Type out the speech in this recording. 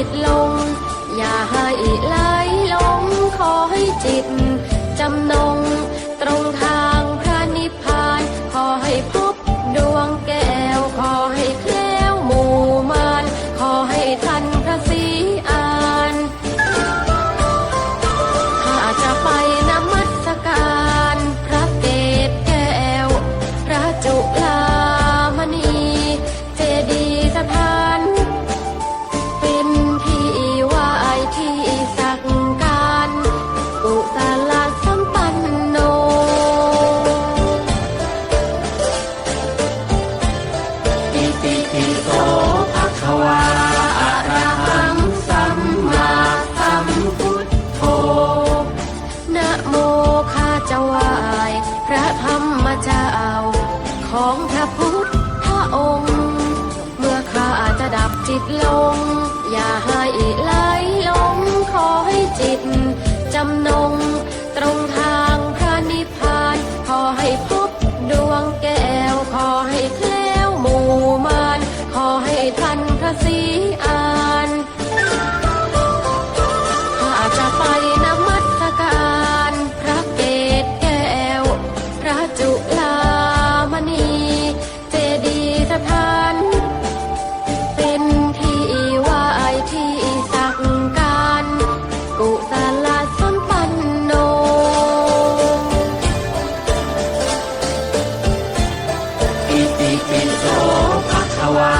ចិត្តលងយ៉ាហើយឡាយលងខឲ្យចិត្តចំណងត្រង់ថា ติโสภะคะวาอะระหังสัมมาสัมพุทโธนะโมข้าจะไหวายพระธรรมเจ้าของพระพุทธองค์ เมื่อข้าจะดับจิตลง อย่าให้ไหลลงขอให้จิต wow.